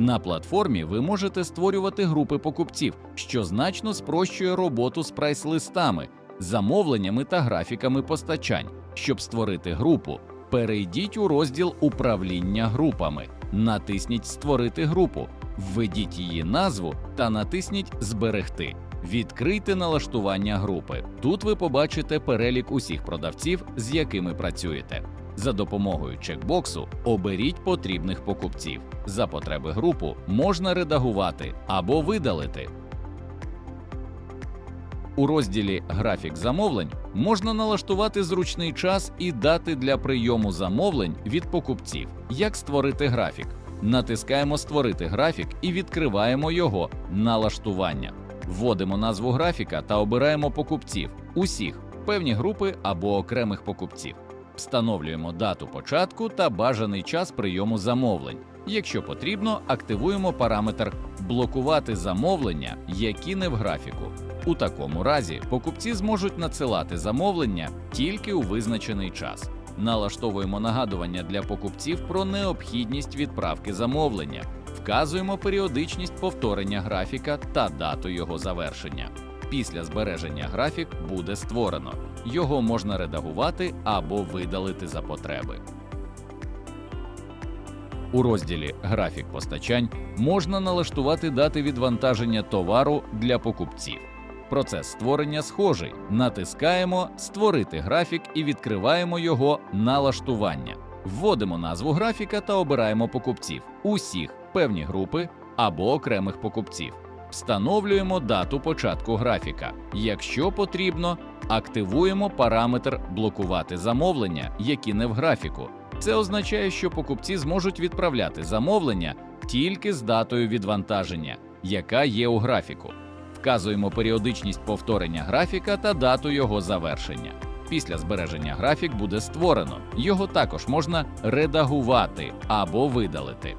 На платформі ви можете створювати групи покупців, що значно спрощує роботу з прайс-листами, замовленнями та графіками постачань. Щоб створити групу, перейдіть у розділ управління групами, натисніть Створити групу, введіть її назву та натисніть Зберегти. Відкрийте налаштування групи. Тут ви побачите перелік усіх продавців, з якими працюєте. За допомогою чекбоксу оберіть потрібних покупців. За потреби групу можна редагувати або видалити. У розділі Графік замовлень можна налаштувати зручний час і дати для прийому замовлень від покупців. Як створити графік? Натискаємо Створити графік і відкриваємо його налаштування. Вводимо назву графіка та обираємо покупців усіх, певні групи або окремих покупців. Встановлюємо дату початку та бажаний час прийому замовлень. Якщо потрібно, активуємо параметр блокувати замовлення, які не в графіку. У такому разі покупці зможуть надсилати замовлення тільки у визначений час. Налаштовуємо нагадування для покупців про необхідність відправки замовлення, вказуємо періодичність повторення графіка та дату його завершення. Після збереження графік буде створено. Його можна редагувати або видалити за потреби. У розділі Графік постачань можна налаштувати дати відвантаження товару для покупців. Процес створення схожий. Натискаємо Створити графік і відкриваємо його налаштування. Вводимо назву графіка та обираємо покупців усіх, певні групи або окремих покупців. Встановлюємо дату початку графіка. Якщо потрібно, активуємо параметр блокувати замовлення, які не в графіку. Це означає, що покупці зможуть відправляти замовлення тільки з датою відвантаження, яка є у графіку. Вказуємо періодичність повторення графіка та дату його завершення. Після збереження графік буде створено. Його також можна редагувати або видалити.